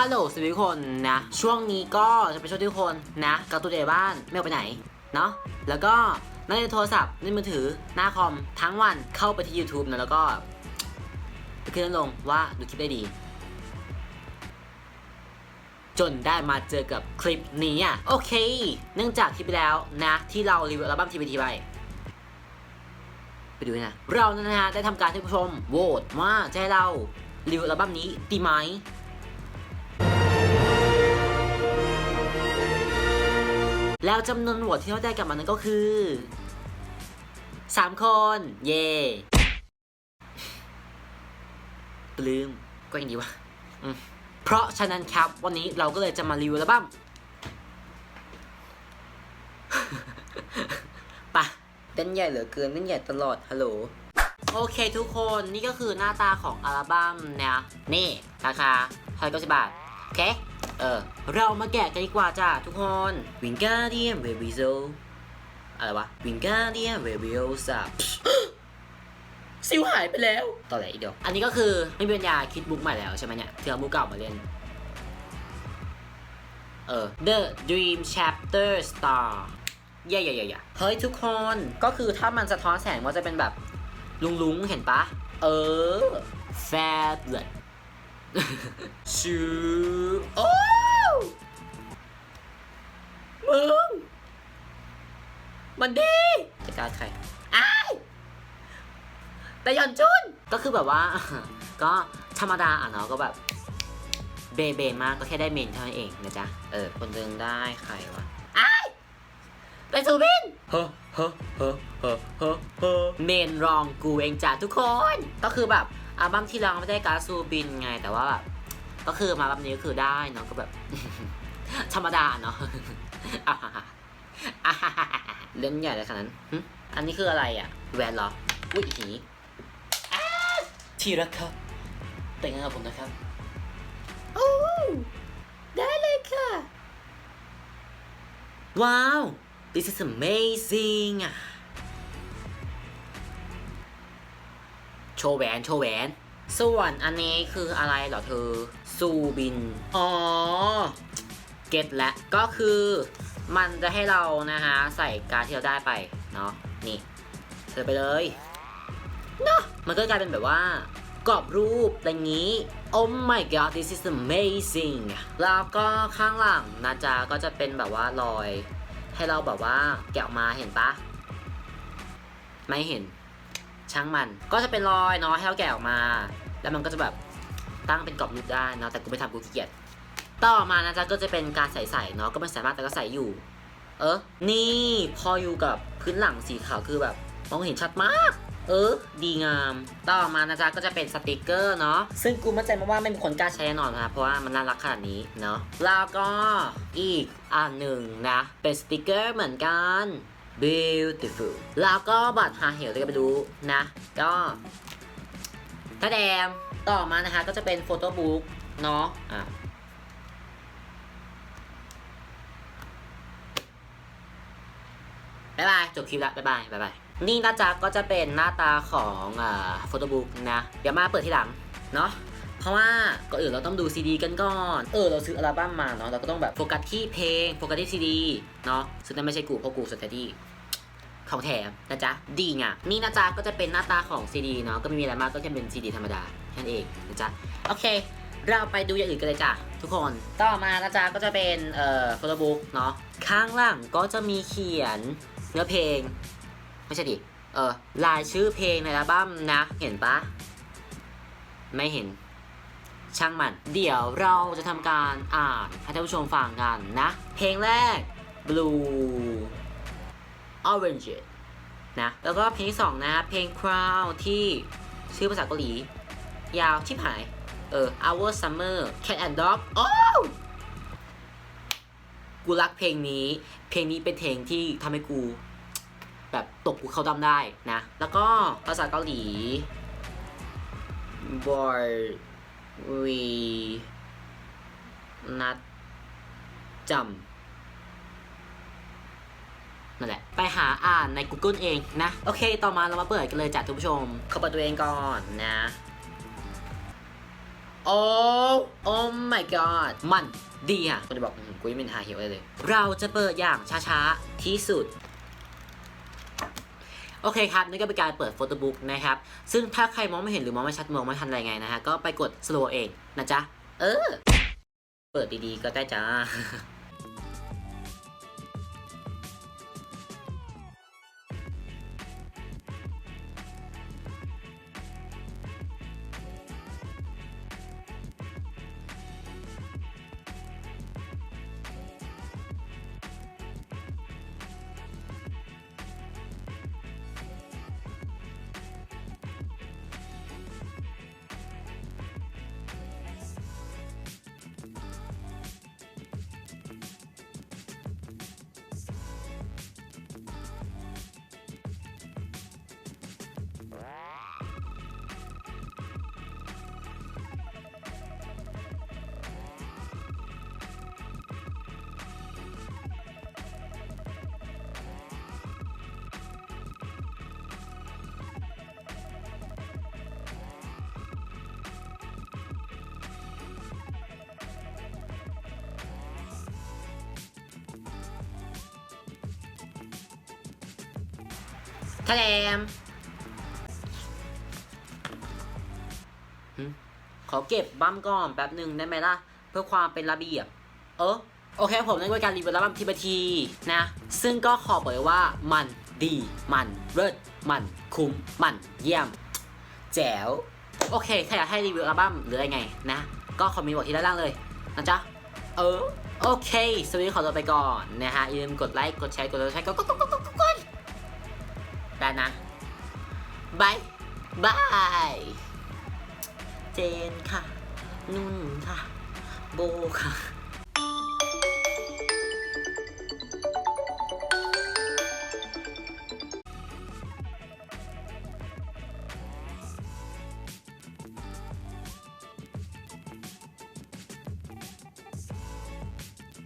ฮัลโหลสวัสดีทุกคนนะ ช่วงนี้ก็จะเป็นช่วงที่ทุกคนนะกับตัวเดบ้านไม่ออกไปไหน เนาะแล้วก็นั่งในโทรศัพท์ในมือถือหน้าคอมทั้งวันเข้าไปที่ YouTube นะแล้วก็ไปขึ้นลงว่าดูคลิปได้ดี จนได้มาเจอกับคลิปนี้อะโอเค เนื่องจากคลิปแล้วนะ ที่เรารีวิวอัลบั้มทีวีทีไปไปดูนะ เรานะฮะได้ทำการให้ผู้ชมโหวตว่าจะให้เรารีวิวอัลบั้มนี้ดีไหม แล้วจำนวนโหวตที่เราได้กลับมานั้นก็คือ 3 คน เย่ปลื้มก็ยังดีวะอืมเพราะฉะนั้นครับวันนี้เราก็เลยจะมารีวิวอัลบั้มปะเต้นใหญ่เหลือเกินเต้นใหญ่ตลอดฮัลโหลโอเคทุกคนนี่ก็คือหน้าตาของอัลบั้มนะนี่ราคาพันเก้าสิบบาท โอเค เออ เรามาแกะกันดีกว่าจ้าทุกคนวิงการเดียมเวบิโซอะไรวะวิงการเดียมเวบิโอซับซิวหายไปแล้วต่อไหนอีกเดียว อันนี้ก็คือไม่มีปัญญาคิดบุ๊กใหม่แล้วใช่ไหมเนี่ยเธอเอาบุ๊กเก่ามาเล่นเออ The Dream Chapter Star เย่เย่เย่เฮ้ยทุกคนก็คือถ้ามันสะท้อนแสงมันจะเป็นแบบลุงลุงๆเห็นปะ เออแฟดเลยชูโอ้มึง มันดีจะกล้าใครอ้ายแต่หย่อนจุนก็คือแบบว่า ก็ธรรมดาอะเนาะก็แบบ เบเบมากก็แค่ได้เมนเท่านั้นเองนะจ๊ะ เออ คนเดิงได้ใครวะอ้ายเป็นซูบินเฮ้อเฮ้อเฮ้อเฮ้อเฮ้อเฮ้อเมนรองกูเองจ้ะทุกคน ก็คือแบบ อัลบั้มที่เราไม่ได้การดซูบินไงแต่ว่าแบบก็คือมาแบบนี้ก็คือได้เนาะก็แบบ ธรรมดาเนาะอ่าฮ่าฮ่าอ่าฮ่าฮ่าฮ่าเล่นใหญ่เลยขนาดนั้นหึอันนี้คืออะไรอะแหวนเหรออุ้ยหีอ้าที่รักครับ แต่งงานกับผมนะครับโอ้ได้เลยค่ะ ว้าว this is amazing อะ โชว์แหวนโชว์แหวน ส่วนอันนี้คืออะไรเหรอเธอ ซูบิน อ๋อ เก็ตและก็คือมันจะให้เรานะฮะใส่การที่เราได้ไป เนาะนี่เธอไปเลยเนาะมันก็กลายเป็นแบบว่ากรอบรูปอะไรอย่างนี้ Oh my god this is amazing แล้วก็ข้างหลังนะจ๊ะก็จะเป็นแบบว่ารอย ให้เราแบบว่าแกะออกมาเห็นปะไม่เห็น ช่างมัน ก็จะเป็นรอยเนาะให้เราแกะออกมา แล้วมันก็จะแบบตั้งเป็นกรอบรูปได้เนาะแต่กูไม่ทำกูขี้เกียจต่อมานะจ๊ะก็จะเป็นการใส่ๆเนาะก็ไม่สามารถแต่ก็ใส่อยู่ เออนี่พออยู่กับพื้นหลังสีขาวคือแบบมองเห็นชัดมาก เออ ดีงาม ต่อมานะจ๊ะก็จะเป็นสติกเกอร์เนาะซึ่งกูมั่นใจมากว่าไม่มีคนกล้าใช้แน่นอนนะเพราะว่ามันน่ารักขนาดนี้เนาะแล้วก็อีกอันหนึ่งนะเป็นสติกเกอร์เหมือนกัน beautiful แล้วก็บัตรหาเหวเลยก็ไปดูนะ ก็ถ้าแดมต่อมานะคะ ก็จะเป็นโฟโต้บุ๊กเนาะอะบายบายจบคลิปละบายบายบายบายนี่นะจ๊ะก็จะเป็นหน้าตาของอ่าโฟโต้บุ๊กนะ เดี๋ยวมาเปิดทีหลัง เนาะ ราะว่าก่อนอื่นเราต้องดูซีดีกันก่อน เออเราซื้ออัลบั้มมาเนาะเราก็ต้องแบบโฟกัสที่เพลงโฟกัสที่ซีดีเนาะซึ่งนั่นไม่ใช่กูเพราะกูสเตดี้ของแถมนะจ๊ะดีงะนี่นะจ๊ะก็จะเป็นหน้าตาของซีดีเนาะก็ไม่มีอะไรมากก็แค่เป็นซีดีธรรมดาแค่นั้นเองนะจ๊ะโอเค เราไปดูอย่างอื่นกันเลยจ้ะทุกคนต่อมานะจ๊ะก็จะเป็นเอ่อโฟโต้บุ๊กเนาะข้างล่างก็จะมีเขียนเนื้อเพลง ไม่ใช่ดิเออลายชื่อเพลงในอัลบั้มนะ เห็นปะไม่เห็น ช่างมัน เดี๋ยวเราจะทำการอ่านให้ท่านผู้ชมฟังกันนะ เพลงแรก Blue Orange นะ แล้วก็เพลงที่สองนะ เพลง Crown ที่ชื่อภาษาเกาหลี ยาวชิบหาย เออ Our Summer Cat and Dog โอ้กูรักเพลงนี้ เพลงนี้เป็นเพลงที่ทำให้กู แบบตกกูเข้าดำได้นะ แล้วก็ภาษาเกาหลี boy we not จำนั่นแหละ ไปหาอ่านใน Google เองนะ โอเค ต่อมาเรามาเปิดกันเลยจ้ะทุกผู้ชมเข้าเปิดตัวเองก่อนนะ โอ้โอ้ my god มันดีอะคนจะบอกอืมกูยังเป็นหาเหี่ยวเลย เราจะเปิดอย่างช้าๆ ที่สุด โอเคครับนี่ก็เป็นการเปิดโฟโต้บุ๊กนะครับซึ่งถ้าใครมองไม่เห็นหรือมองไม่ชัดมองไม่ทันอะไรไงนะฮะก็ไปกดสโลว์เองนะจ๊ะเออ เปิดดีๆก็ได้จ้า ทะเลมขอเก็บบัมก่อนแป๊บหนึ่งได้ไหมล่ะ เพื่อความเป็นระเบียบ เออโอเคผมได้ด้วยการรีวิวแล้วบัมทีบทีนะ ซึ่งก็ขอบอกเลยว่ามันดีมันเลิศมันคุ้มมันเยี่ยม แจ๋ว โอเค ถ้าอยากให้รีวิวอัลบั้มหรืออะไรไงนะ ก็คอมเมนต์บอกที่ด้านล่างเลยนะจ๊ะ เออ โอเคสวัสดีขอตัวไปก่อนนะฮะอย่าลืมกดไลค์ กดแชร์ กดติดตามก ได้นะบายบายเจนค่ะ นุ่นค่ะ โบค่ะ